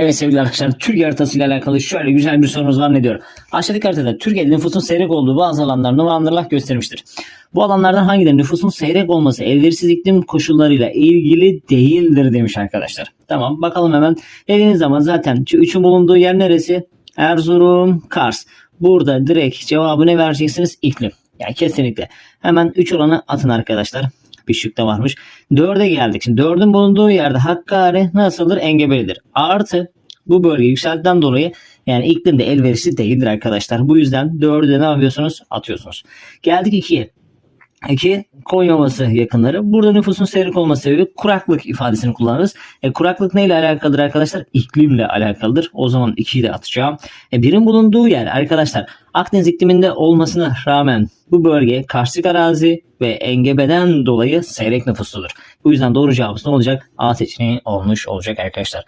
Evet sevgili arkadaşlar Türkiye haritasıyla alakalı şöyle güzel bir sorumuz var ne diyor? Aşağıdaki haritada Türkiye'de nüfusun seyrek olduğu bazı alanlar numaralandırılarak göstermiştir. Bu alanlardan hangileri nüfusun seyrek olması elverişsiz iklim koşullarıyla ilgili değildir demiş arkadaşlar. Tamam bakalım hemen dediğiniz zaman zaten üçün bulunduğu yer neresi? Erzurum, Kars. Burada direkt cevabı ne vereceksiniz? İklim. Yani kesinlikle. Hemen 3 olanı atın arkadaşlar. Bir da varmış. 4'e geldik. Şimdi 4'ün bulunduğu yerde Hakkari nasıldır? Engebelidir. Artı bu bölge yükseltiden dolayı yani iklim de elverişli değildir arkadaşlar. Bu yüzden 4'ü de ne yapıyorsunuz? Atıyorsunuz. Geldik 2'ye. 2. Konya Ovası yakınları. Burada nüfusun seyrek olması sebebi kuraklık ifadesini kullanırız. E, kuraklık neyle alakalıdır arkadaşlar? İklimle alakalıdır. O zaman 2'yi de atacağım. E, birin bulunduğu yer arkadaşlar Akdeniz ikliminde olmasına rağmen bu bölge karstik arazi ve engebeden dolayı seyrek nüfusludur. Bu yüzden doğru cevabımız ne olacak? A seçeneği olmuş olacak arkadaşlar.